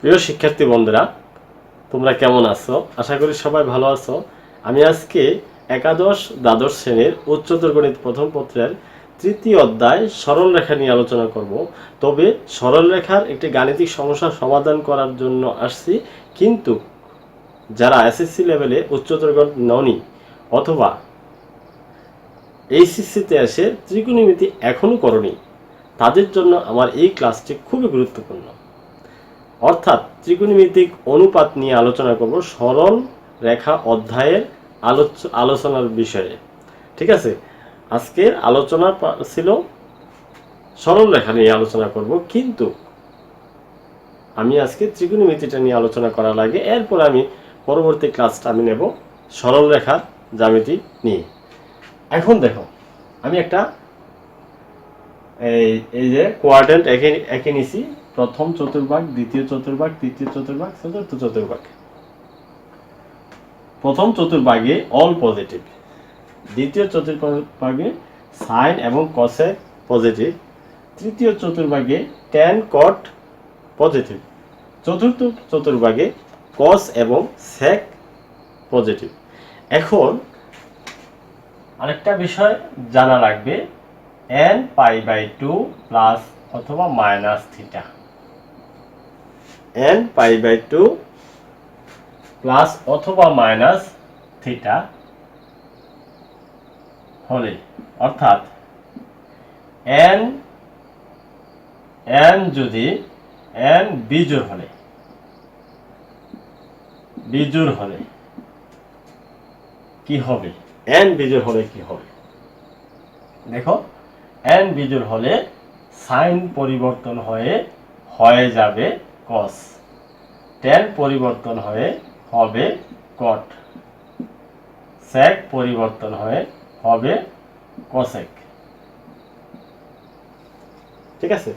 প্রিয় শিক্ষার্থী বন্ধুরা, তোমরা কেমন আছো? আশা করি সবাই ভালো আছো। আমি আজকে একাদশ দ্বাদশ শ্রেণির উচ্চতর গণিত প্রথম পত্রের তৃতীয় অধ্যায় সরল রেখা নিয়ে আলোচনা করব। তবে সরল রেখার একটি গাণিতিক সমস্যার সমাধান করার জন্য আসছি। কিন্তু যারা এসএসসি লেভেলে উচ্চতর গণিত ননি অথবা এইচএসসিতে এসে ত্রিকোণমিতি এখনও করনি, তাদের জন্য আমার এই ক্লাসটি খুবই গুরুত্বপূর্ণ। অর্থাৎ ত্রিকোণমিতিক অনুপাত নিয়ে আলোচনা করব সরল রেখা অধ্যায়ের আলোচ আলোচনার বিষয়ে। ঠিক আছে? আজকের আলোচনা ছিল সরল রেখা নিয়ে আলোচনা করব, কিন্তু আমি আজকে ত্রিকোণমিতিটা নিয়ে আলোচনা করার আগে এরপর আমি পরবর্তী ক্লাসটা আমি নেব সরল রেখার জ্যামিতি নিয়ে। এখন দেখো, আমি একটা এই এই যে কোয়াড্রেন্ট একে একে নিছি। প্রথম চতুর্ভাগ, দ্বিতীয় চতুর্ভাগ, তৃতীয় চতুর্ভাগ, চতুর্থ চতুর্ভাগ। প্রথম চতুর্ভাগে অল পজিটিভ দ্বিতীয় চতুর্ভাগে সাইন এবং কসে পজিটিভ তৃতীয় চতুর্ভাগে ট্যান কট পজিটিভ চতুর্থ চতুর্ভাগে কস এবং সেক পজিটিভ এখন আরেকটা বিষয় জানা লাগবে। N pi by two plus অথবা minus theta N pi by two plus অথবা মাইনাস থিটা হলে, অর্থাৎ এন এন যদি এন বিজোড় হলে বিজোড় হলে কি হবে? এন বিজোড় হলে কি হবে? দেখো এন বিজোড় হলে সাইন পরিবর্তন হয়ে হয়ে যাবে কস টেন পরিবর্তন হয়ে হবে কট সেক পরিবর্তন হয়ে হবে কসেক ঠিক আছে?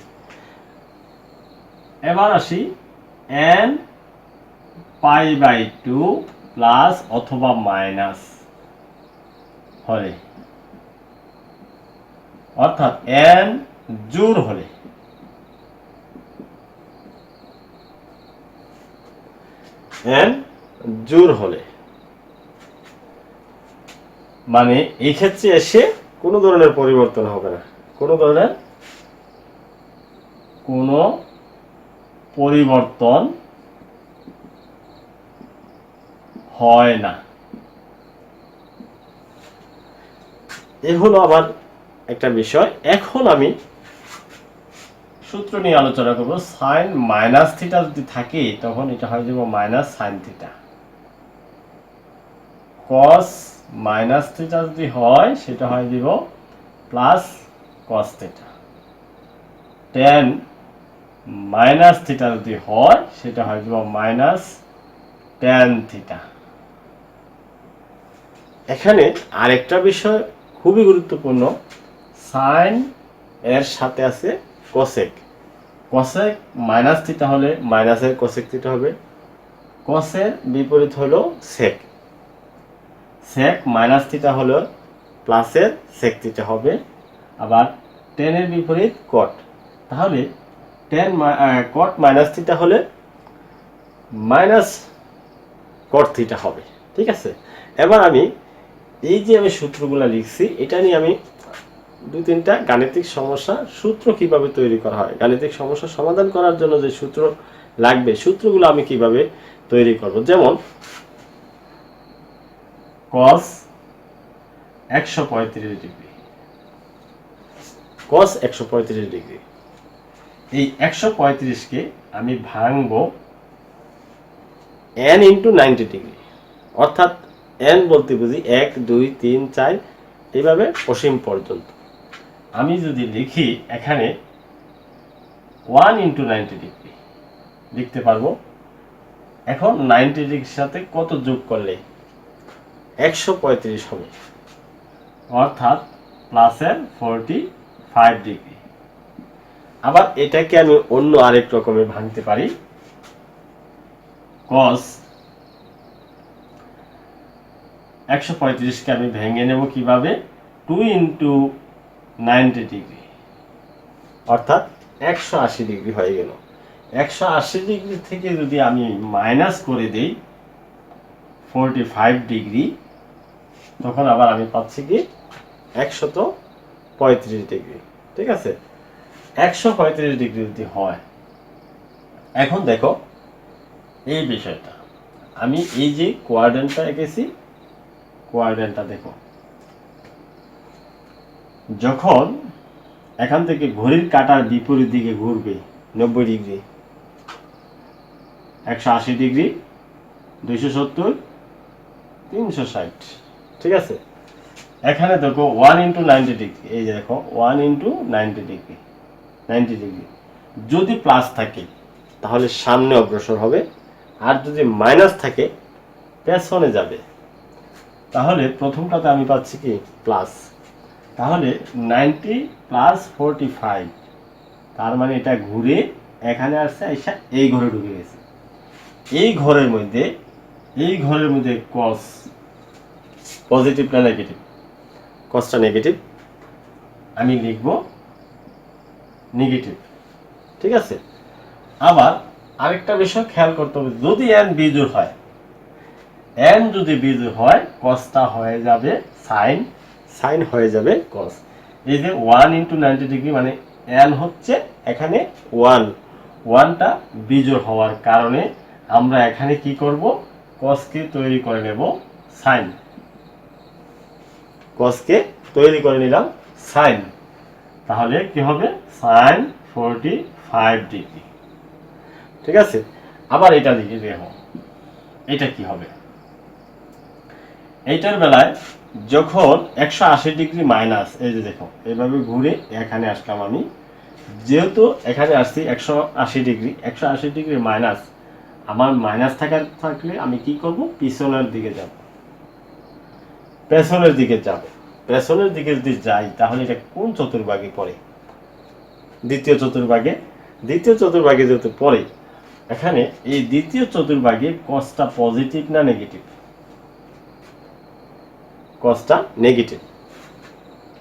এবার আসি N pi by two plus অথবা মাইনাস হলে। অর্থাৎ এন জোর হলে। এন জোর হলে। মানে এই ক্ষেত্রে এসে কোনো ধরনের পরিবর্তন হবে না। কোনো ধরনের? কোনো পরিবর্তন হয় না। এ হলো আমার একটা বিষয়। এখন আমি সূত্র নিয়ে আলোচনা করব। সাইন মাইনাস থিটা যদি থাকে, তখন এটা হয়ে যাব minus sine theta. Cos minus theta যদি হয়, সেটা হয়ে দিব plus cos theta. Tan minus theta যদি হয়, সেটা হয়ে যাব মাইনাস টেন থিটা। এখানে আরেকটা বিষয় খুবই গুরুত্বপূর্ণ। সাইন এর সাথে আছে কোসেক। কোসেক মাইনাস থিটা হলে মাইনাসের কোসেক থিটা হবে। কোসের বিপরীত হলো সেক সেক মাইনাস থিটা হলো প্লাসের সেক থিটা হবে। আবার টেনের বিপরীত কট তাহলে টেন কট মাইনাস থিটা হলে মাইনাস কট থিটা হবে। ঠিক আছে? এবার আমি এই যে আমি সূত্রগুলো লিখছি, এটা নিয়ে আমি দু তিনটা গাণিতিক সমস্যা সূত্র কীভাবে তৈরি করা হয়? গাণিতিক সমস্যা সমাধান করার জন্য যে সূত্র লাগবে, সূত্রগুলো আমি কীভাবে তৈরি করব? যেমন, cos একশো পঁয়ত্রিশ ডিগ্রি। cos একশো পঁয়ত্রিশ ডিগ্রি। এই একশো পঁয়ত্রিশকে আমি ভাঙবো n ইন্টু নাইনটি ডিগ্রি অর্থাৎ n বলতে বুঝি এক, দুই, তিন, চার, এইভাবে অসীম পর্যন্ত। আমি যদি লিখি এখানে ওয়ান ইন্টু নাইনটি ডিগ্রি লিখতে পারব। এখন নাইনটি ডিগ্রির সাথে কত যোগ করলে? একশো পঁয়ত্রিশ হবে। অর্থাৎ প্লাসের ফোরটি ফাইভ ডিগ্রি আবার এটাকে আমি অন্য আরেক রকমের ভাঙতে পারি। কস একশো পঁয়ত্রিশকে আমি ভেঙে নেব কীভাবে? Two into ninety degree. অর্থাৎ একশো আশি ডিগ্রি হয়ে গেল। একশো আশি ডিগ্রি থেকে যদি আমি মাইনাস করে দেই, ফোরটি ফাইভ ডিগ্রি, তখন আবার আমি পাচ্ছি কি? একশত পঁয়ত্রিশ ডিগ্রি। ঠিক আছে? একশো পঁয়ত্রিশ ডিগ্রি যদি হয়, এখন দেখো এই বিষয়টা। আমি এই যে কোয়ার্ডেনটা এঁকেছি কোয়ার্ডেনটা দেখো। যখন এখান থেকে ঘড়ির কাটার বিপরীত দিকে ঘুরবে, নব্বই ডিগ্রি, একশো আশি ডিগ্রি, দুইশো সত্তর, তিনশো ষাট, ঠিক আছে? এখানে দেখো ওয়ান ইন্টু নাইনটি ডিগ্রি এই যে দেখো one into ninety degree ninety degree যদি প্লাস থাকে, তাহলে সামনে অগ্রসর হবে, আর যদি মাইনাস থাকে, পেছনে যাবে। তাহলে প্রথমটাতে আমি পাচ্ছি কি? প্লাস তাহলে নাইনটি প্লাস ফোরটি ফাইভ, তার মানে এটা ঘুরে এখানে আসছে, এসে এই ঘরে ঢুকে গেছে। এই ঘরের মধ্যে, এই ঘরের মধ্যে কস পজিটিভ না নেগেটিভ কসটা নেগেটিভ আমি লিখব নেগেটিভ ঠিক আছে? আবার আরেকটা বিষয় খেয়াল করতে হবে, যদি এন বিজোড় হয় এন যদি বিজোড় হয় কসটা হয়ে যাবে সাইন সাইন হয়ে যাবে কস এই যে ওয়ান ইন্টু নাইনটি ডিগ্রি মানে এন হচ্ছে এখানে ওয়ান ওয়ানটা বিজোড় হওয়ার কারণে আমরা এখানে কি করব? কসকে তৈরি করে নেব সাইন। কসকে তৈরি করে নিলাম সাইন। তাহলে কি হবে? সাইন ফোরটি ফাইভ ডিগ্রি ঠিক আছে? আবার এটা দিকে দেখো। এটা কি হবে? এইটার বেলায় যখন একশো আশি ডিগ্রি মাইনাস, এই যে দেখো এইভাবে ঘুরে এখানে আসলাম আমি। যেহেতু এখানে আসছি একশো আশি ডিগ্রি, একশো আশি ডিগ্রি মাইনাস, আমার মাইনাস থাকার থাকলে আমি কি করব? পিছনের দিকে যাব। পেছনের দিকে যাব। পেছনের দিকে যদি যাই, তাহলে এটা কোন চতুর্ভাগে পড়ে? দ্বিতীয় চতুর্ভাগে। দ্বিতীয় চতুর্ভাগে যেহেতু পড়ে, এখানে এই দ্বিতীয় চতুর্ভাগে কসটা পজিটিভ না নেগেটিভ কসটা নেগেটিভ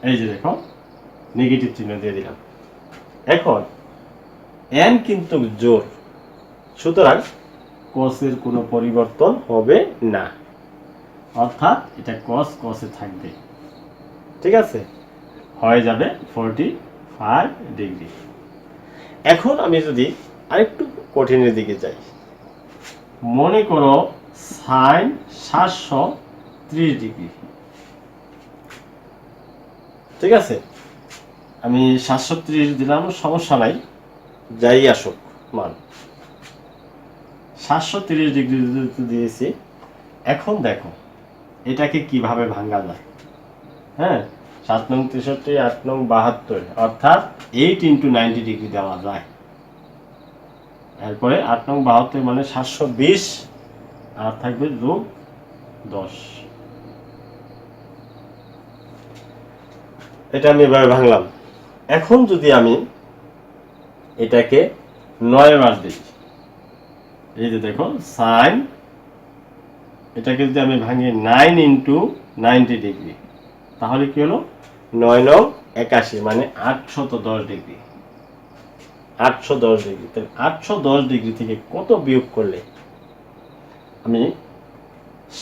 এই যে দেখো নেগেটিভ চিহ্ন দিয়ে দিলাম। এখন এন কিন্তু জোর। সুতরাং কসের কোনো পরিবর্তন হবে না। অর্থাৎ, এটা কস কসে থাকবে। ঠিক আছে? হয়ে যাবে ফোরটি ফাইভ ডিগ্রি এখন আমি যদি আরেকটু কঠিনের দিকে যাই। মনে করো সাইন সাতশো ত্রিশ ডিগ্রি ঠিক আছে? আমি সাতশো ত্রিশ দিলাম, সমস্যা নাই। যাই আসুক, মান। সাতশো তিরিশ ডিগ্রি দিয়েছি, এখন দেখো, এটাকে কীভাবে ভাঙা যায়। হ্যাঁ? সাত নং তেষট্টি, আট নং বাহাত্তর, অর্থাৎ এইট ইন্টু নাইনটি ডিগ্রি দেওয়া যায়। এরপরে আট নং বাহাত্তর মানে সাতশো বিশ, আর থাকবে যোগ দশ। এটা আমি এভাবে ভাঙলাম। এখন যদি আমি এটাকে নয় বার দিই, এই যে দেখো সাইন এটাকে যদি আমি ভাঙি নাইন ইন্টু নাইনটি ডিগ্রি তাহলে কি হলো? নয় নং একাশি মানে আটশত দশ ডিগ্রি আটশো দশ ডিগ্রি তাহলে আটশো দশ ডিগ্রি থেকে কত বিয়োগ করলে আমি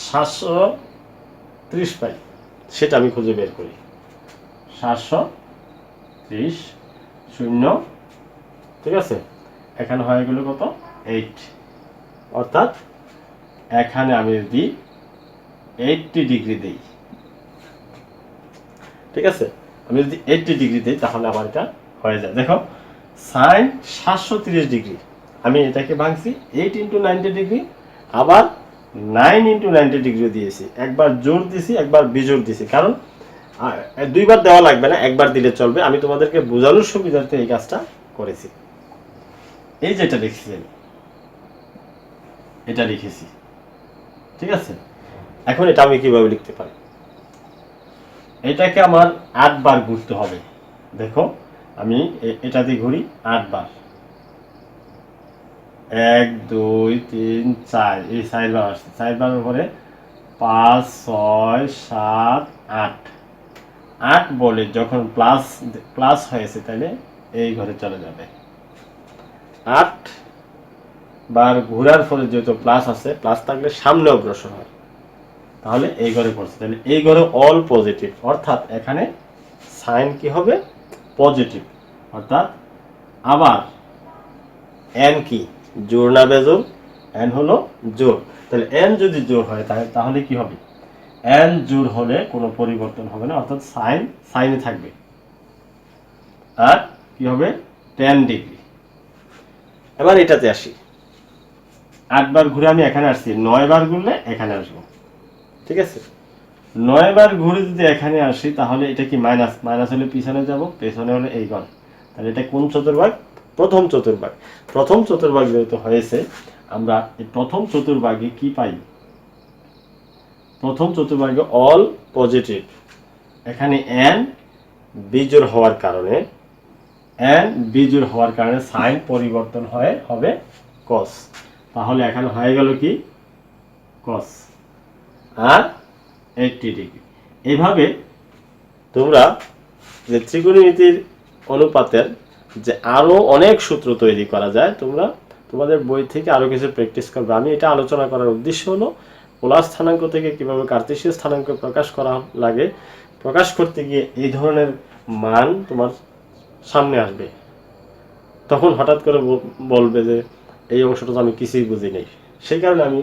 সাতশো ত্রিশ পাই? সেটা আমি খুঁজে বের করি। সাতশো ত্রিশ শূন্য। ঠিক আছে? এখানে হয়ে গেল কত? এইট অর্থাৎ এখানে আমি যদি এইটটি ডিগ্রি দিই। ঠিক আছে? আমি যদি এইটটি ডিগ্রি দিই, তাহলে আমার এটা হয়ে যায়। দেখো সাইন সাতশো তিরিশ ডিগ্রি আমি এটাকে ভাঙছি এইট ইন্টু নাইনটি ডিগ্রি আবার নাইন ইন্টু নাইনটি ডিগ্রি দিয়েছি। একবার জোর দিছি, একবার বিজোর দিছি। কারণ দুইবার দেওয়া লাগবে না, একবার দিলে চলবে। আমি তোমাদেরকে বোঝানোর সুবিধার্থে এই কাজটা করেছি। এই যেটা লিখছি আমি এটা লিখেছি। ঠিক আছে? এখন এটা আমি কীভাবে লিখতে পারি? এটাকে আমার আটবার ঘুরতে হবে। দেখো, আমি এটা দিয়ে ঘুরি, আটবার। এক, দুই, তিন, চার, এই চারবার আসছে। চারবারের পরে পাঁচ, ছয়, সাত, আট। আট বলে যখন প্লাস প্লাস হয়েছে তাহলে এই ঘরে চলে যাবে। আট বার ঘোরার ফলে যেহেতু প্লাস আছে প্লাস থাকলে সামনে অগ্রসর হয়। তাহলে এই ঘরে পড়ছে। তাহলে এই ঘরে অল পজিটিভ অর্থাৎ এখানে সাইন কি হবে? পজিটিভ অর্থাৎ আবার এন কি? জোর না বেজোর এন হলো জোর তাহলে এন যদি জোর হয়, তাহলে কি হবে? এন জোর হলে কোনো পরিবর্তন হবে না, অর্থাৎ সাইন, সাইনে থাকবে। আর কি হবে? Ten degree. এবার এটাতে আসি। আটবার ঘুরে আমি এখানে আসছি নয় বার ঘুরলে এখানে আসব। ঠিক আছে? নয় বার ঘুরে যদি এখানে আসি, তাহলে এটা কি মাইনাস মাইনাস হলে পিছনে যাব, পেছনে হলে এই ঘর। তাহলে এটা কোন চতুর্ভাগ? প্রথম চতুর্ভাগ। প্রথম চতুর্ভাগ যেহেতু হয়েছে, আমরা এই প্রথম চতুর্ভাগে কি পাই? প্রথম চতুর্ভাগে অল পজিটিভ এখানে এন বিজোর হওয়ার কারণে এন বিজোর হওয়ার কারণে সাইন পরিবর্তন হয় হবে কস তাহলে এখানে হয়ে গেল কি? কস আর এইটটি ডিগ্রি এইভাবে তোমরা যে ত্রিকোণমিতির অনুপাতের যে আরও অনেক সূত্র তৈরি করা যায়, তোমরা তোমাদের বই থেকে আরও কিছু প্র্যাকটিস করবে। আমি এটা আলোচনা করার উদ্দেশ্য হলো পোলার স্থানাঙ্ক থেকে কীভাবে কার্তেশীয় স্থানাঙ্ক প্রকাশ করা লাগে, প্রকাশ করতে গিয়ে এই ধরনের মান তোমার সামনে আসবে। তখন হঠাৎ করে বলবে যে এই অংশটা তো আমি কিছুই বুঝি নেই। সেই কারণে আমি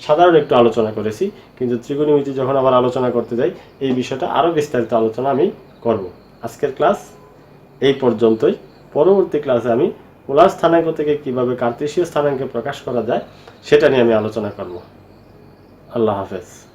সাধারণ একটু আলোচনা করেছি, কিন্তু ত্রিকোণমিতি যখন আবার আলোচনা করতে যাই, এই বিষয়টা আরও বিস্তারিত আলোচনা আমি করব। আজকের ক্লাস এই পর্যন্তই। পরবর্তী ক্লাসে আমি পোলার স্থানাঙ্ক থেকে কীভাবে কার্তেশীয় স্থানাঙ্কে প্রকাশ করা যায়, সেটা নিয়ে আমি আলোচনা করব। আল্লাহ হাফেজ।